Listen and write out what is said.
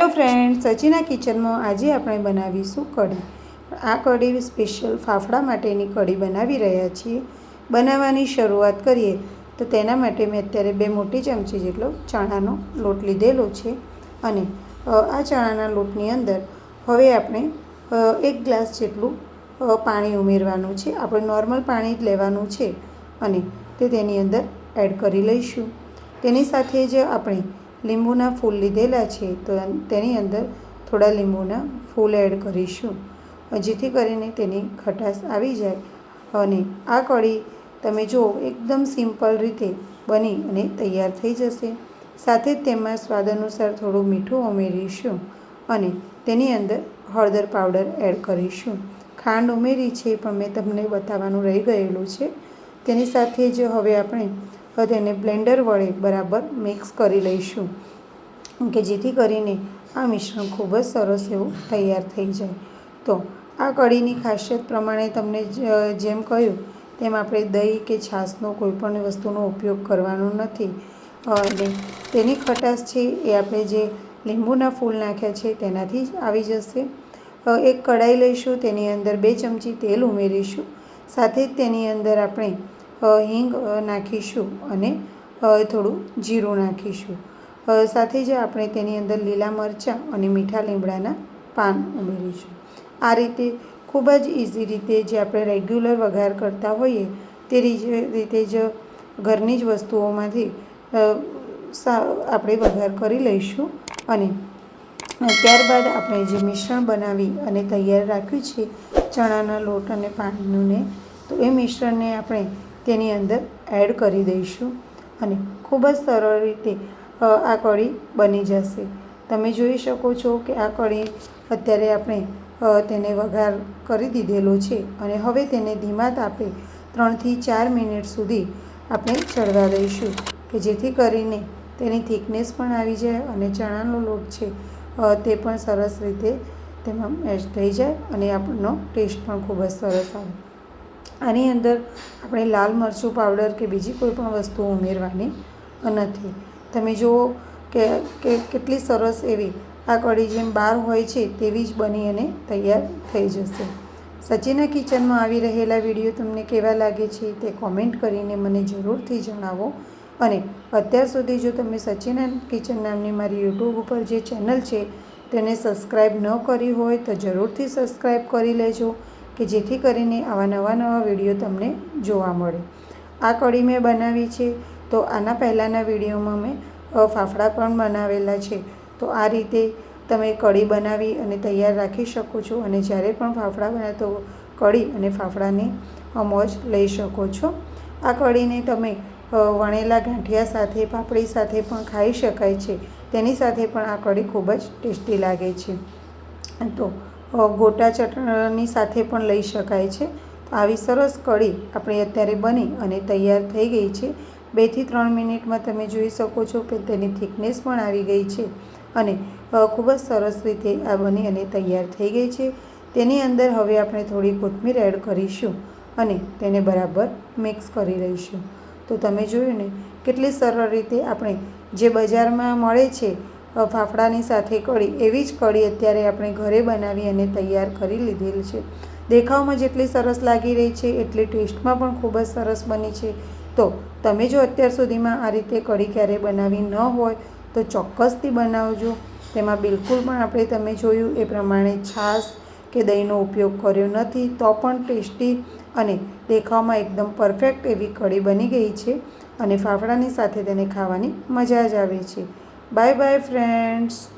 Hello friend સચિના કિચનમાં આજે આપણે બનાવીશું કઢી. આ કઢી સ્પેશિયલ ફાફડા માટેની કઢી બનાવી રહ્યા છીએ. બનાવવાની શરૂઆત કરીએ. તો તેના માટે મેં અત્યારે બે મોટી ચમચી જેટલો ચણાનો લોટ લીધેલો છે. અને આ ચણાના લોટની અંદર હવે આપણે એક ગ્લાસ જેટલું પાણી ઉમેરવાનું છે. આપણે નોર્મલ પાણી જ લેવાનું છે. અને તે તેની અંદર એડ કરી લઈશું. તેની સાથે જ આપણે લીંબુના ફૂલ લીધેલા છે, તો તેની અંદર થોડા લીંબુના ફૂલ એડ કરીશું. જેથી કરીને તેની ખટાશ આવી જાય. અને આ કઢી તમે જુઓ એકદમ સિમ્પલ રીતે બની અને તૈયાર થઈ જશે. સાથે જ તેમાં સ્વાદ અનુસાર થોડું મીઠું ઉમેરીશું અને તેની અંદર હળદર પાવડર એડ કરીશું. ખાંડ ઉમેરી છે, પણ મેં તમને બતાવવાનું રહી ગયેલું છે. તેની સાથે જ હવે આપણે તેને બ્લેન્ડર વડે બરાબર મિક્સ કરી લઈશું. કે જેથી કરીને આ મિશ્રણ ખૂબ જ સરસ એવું તૈયાર થઈ જાય. તો આ કઢીની ખાસિયત પ્રમાણે તમને જેમ કહ્યું, તેમ આપણે દહીં કે છાશનો કોઈપણ વસ્તુનો ઉપયોગ કરવાનો નથી. અને તેની ખટાશ છે એ આપણે જે લીંબુના ફૂલ નાખ્યા છે તેનાથી જ આવી જશે. એક કઢાઈ લઈશું, તેની અંદર બે ચમચી તેલ ઉમેરીશું. સાથે જ તેની અંદર આપણે હિંગ નાખીશું અને થોડું જીરું નાખીશું. સાથે જ આપણે તેની અંદર લીલા મરચાં અને મીઠા લીમડાના પાન ઉમેરીશું. આ રીતે ખૂબ જ ઇઝી રીતે જે આપણે રેગ્યુલર વઘાર કરતા હોઈએ તે રીતે જ ઘરની જ વસ્તુઓમાંથી આપણે વઘાર કરી લઈશું અને ત્યારબાદ આપણે જે મિશ્રણ બનાવી અને તૈયાર રાખ્યું છે, ચણાના લોટ અને પાણીનું ને, તો એ મિશ્રણને આપણે તેની અંદર એડ કરી દઈશું અને ખૂબ જ સરળ રીતે આ કઢી બની જશે. તમે જોઈ શકો છો કે આ કઢી અત્યારે આપણે તેને વઘાર કરી દીધેલો છે અને હવે તેને ધીમા તાપે ત્રણથી ચાર મિનિટ સુધી આપણે ચડવા દઈશું કે જેથી કરીને તેની થિકનેસ પણ આવી જાય અને ચણાનો લોટ છે તે પણ સરસ રીતે તેમાં મેચ થઈ જાય અને આપણનો ટેસ્ટ પણ ખૂબ જ સરસ આવે. આની અંદર આપણે લાલ મરચું પાવડર કે બીજી કોઈ પણ વસ્તુ ઉમેરવાની નથી. તમે જુઓ કે કે કેટલી સરસ એવી આ કઢી જેમ બહાર હોય છે તેવી જ બની અને તૈયાર થઈ જશે. સચિના કિચનમાં આવી રહેલા વીડિયો તમને કેવા લાગે છે તે કોમેન્ટ કરીને મને જરૂરથી જણાવો. અને અત્યાર સુધી જો તમે સચિના કિચન નામની મારી યુટ્યુબ ઉપર જે ચેનલ છે તેને સબસ્ક્રાઈબ ન કરી હોય તો જરૂરથી સબસ્ક્રાઈબ કરી લેજો. કે જેથી કરીને આવા નવા નવા વીડિયો તમને જોવા મળે. આ કઢી મેં બનાવી છે, તો આના પહેલાંના વિડીયોમાં મેં ફાફડા પણ બનાવેલા છે. તો આ રીતે તમે કઢી બનાવી અને તૈયાર રાખી શકો છો અને જ્યારે પણ ફાફડા બને તો કઢી અને ફાફડાની મોજ લઈ શકો છો. આ કઢીને તમે વણેલા ગાંઠિયા સાથે, પાપડી સાથે પણ ખાઈ શકાય છે. તેની સાથે પણ આ કઢી ખૂબ જ ટેસ્ટી લાગે છે. તો ગોટા ચટણી સાથે પણ લઈ શકાય છે. તો આવી સરસ કઢી આપણી અત્યારે બની અને તૈયાર થઈ ગઈ છે. બેથી ત્રણ મિનિટમાં તમે જોઈ શકો છો કે તેની થિકનેસ પણ આવી ગઈ છે અને ખૂબ જ સરસ રીતે આ બની અને તૈયાર થઈ ગઈ છે. તેની અંદર હવે આપણે થોડી કોથમીર એડ કરીશું અને તેને બરાબર મિક્સ કરી લઈશું. તો તમે જોયું ને, કેટલી સરળ રીતે આપણે જે બજારમાં મળે છે ફાફડાની સાથે કઢી એવી જ કઢી અત્યારે આપણે ઘરે બનાવી અને તૈયાર કરી લીધેલ છે. દેખાવમાં જેટલી સરસ લાગી રહી છે, એટલી ટેસ્ટમાં પણ ખૂબ જ સરસ બની છે. તો તમે જો અત્યાર સુધીમાં આ રીતે કઢી ક્યારેય બનાવી ન હોય, તો ચોક્કસથી બનાવજો. તેમાં બિલકુલ પણ આપણે તમે જોયું એ પ્રમાણે છાશ કે દહીંનો ઉપયોગ કર્યો નથી, તો પણ ટેસ્ટી અને દેખાવમાં એકદમ પરફેક્ટ એવી કઢી બની ગઈ છે અને ફાફડાની સાથે તેને ખાવાની મજા જ આવે છે. Bye bye friends